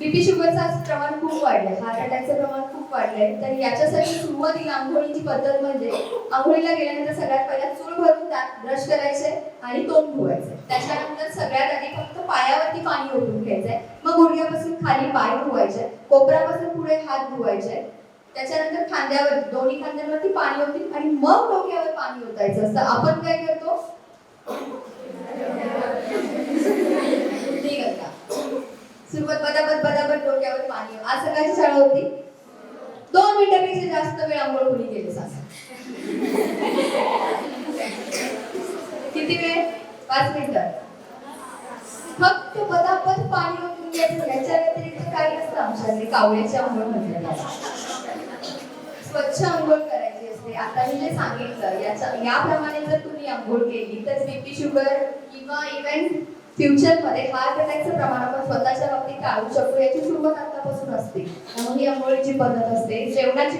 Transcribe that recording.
BP शुगरचं प्रमाण खूप वाढलंय. हार्ट अटॅकचं प्रमाण खूप वाढलंय. तर याच्यासाठी सुरुवातीला आंघोळीची पद्धत म्हणजे आंघोळीला गेल्यानंतर सगळ्यात पहिला चूळ भरून दात ब्रश करायचे आणि तोंड धुवायचे त्याच्यानंतर सगळ्यात आधी फक्त पायावरती पाणी ओतून घ्यायचंय. मग गुडघ्यापासून खाली पाय धुवायचे. कोपरापासून पुढे हात धुवायचे. त्याच्यानंतर खांद्यावर दोन्ही खांद्यांवरती पाणी ओतून आणि मग डोक्यावर पाणी ओतायचं. असतं आपण काय करतो? सुरुवात पदापद पदापद डोक्यावर पाणी. आज सकाळची शाळा होती. दोन मिनिटापेक्षा जास्त वेळ आंघोळ कोणी केली सांगा किती वेळ? पाच मिनिटं. फक्त पदापद पाणी ओतून घ्यायचं. याच्या व्यतिरिक्त काही नसतं आमच्याकडे. कावळ्याची आंघोळ म्हटलं स्वच्छ आंघोळ करायची असते. आता मी जे सांगितलं याच्या याप्रमाणे जर तुम्ही आंघोळ केली तर बीपी शुगर किंवा इव्हन फ्युचरमध्ये हार्ट अटॅकचं प्रमाण टाळू शकतो याची सुरुवात आतापासून असते. म्हणून ही आंघोळीची पद्धत असते. जेवणाची